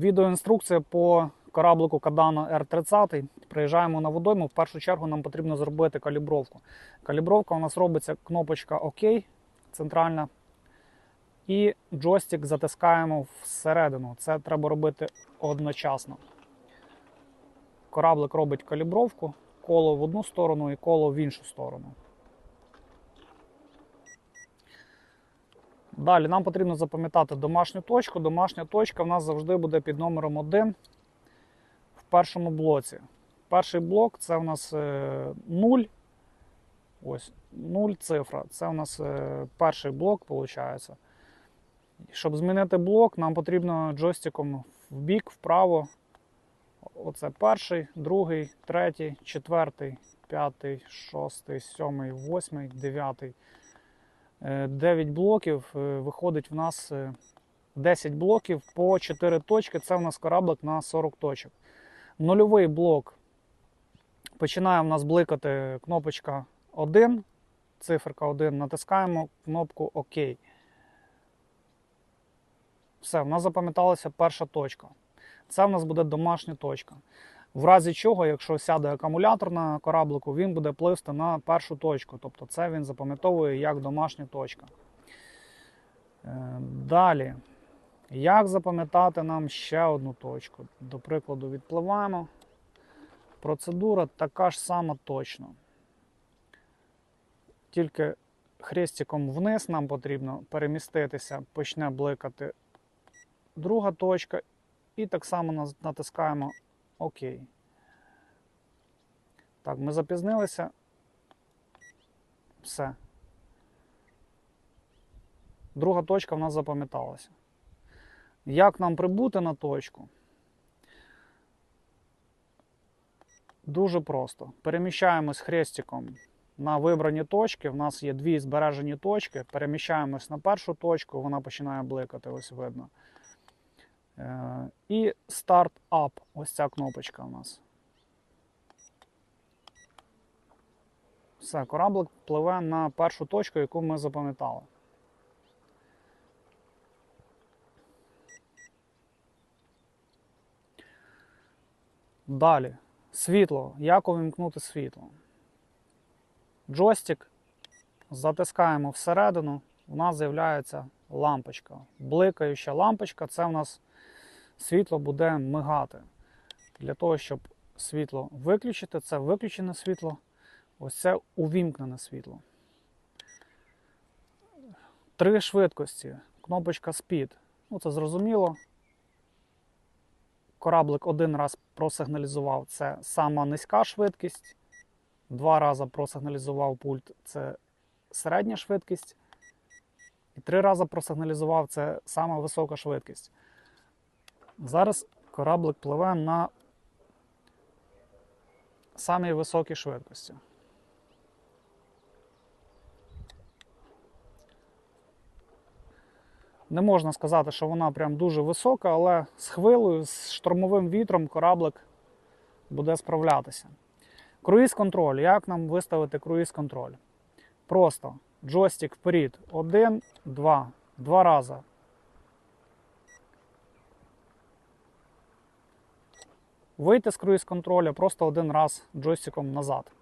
Відеоінструкція по кораблику Кадана R30. Приїжджаємо на водойму. В першу чергу нам потрібно зробити калібровку. Калібровка у нас робиться кнопочка ОК, центральна. І джойстик затискаємо всередину. Це треба робити одночасно. Кораблик робить калібровку, коло в одну сторону і коло в іншу сторону. Далі нам потрібно запам'ятати домашню точку. Домашня точка в нас завжди буде під номером 1 в першому блоці. Перший блок це у нас 0. Ось 0 цифра. Це у нас е, перший блок, виходить. Щоб змінити блок, нам потрібно джойстиком в бік, вправо. Оце перший, другий, третій, четвертий, п'ятий, шостий, сьомий, восьмий, дев'ятий. 9 блоків. е, Виходить в нас е, 10 блоків по 4 точки. Це в нас кораблик на 40 точок. Нульовий блок. Починає в нас бликати кнопочка 1, циферка 1. Натискаємо кнопку ОК. Все, в нас запам'яталася перша точка. Це в нас буде домашня точка. В разі чого, якщо сяде акумулятор на кораблику, він буде пливсти на першу точку. Тобто це він запам'ятовує як домашня точка. Е, Далі. Як запам'ятати нам ще одну точку? До прикладу, відпливаємо. Процедура така ж сама точно. Тільки хрестиком вниз нам потрібно переміститися, почне бликати друга точка, і так само натискаємо ОК. Так, ми запізнилися. Все. Друга точка в нас запам'яталася. Як нам прибути на точку? Дуже просто. Переміщаємось хрестиком на вибрані точки. У нас є дві збережені точки. Переміщаємось на першу точку, вона починає бликати, ось видно. Е, І Start Up. Ось ця кнопочка у нас. Все, кораблик пливе на першу точку, яку ми запам'ятали. Далі. Світло. Як увімкнути світло? Джойстик. Затискаємо всередину. У нас з'являється лампочка. Бликаюча лампочка це у нас світло буде мигати. Для того, щоб світло виключити, це виключене світло, ось це увімкнене світло. Три швидкості. Кнопочка Speed. Ну, це зрозуміло. Кораблик один раз просигналізував, це сама низька швидкість. Два рази просигналізував пульт, це середня швидкість. І три рази просигналізував, це сама висока швидкість. Зараз кораблик пливе на самій високій швидкості. Не можна сказати, що вона прям дуже висока, але з хвилею, з штормовим вітром кораблик буде справлятися. Круїз контроль. Як нам виставити круїз контроль? Просто джойстик вперед. Один, два. Два рази. Вийти з круїз контроля просто один раз джойстиком назад.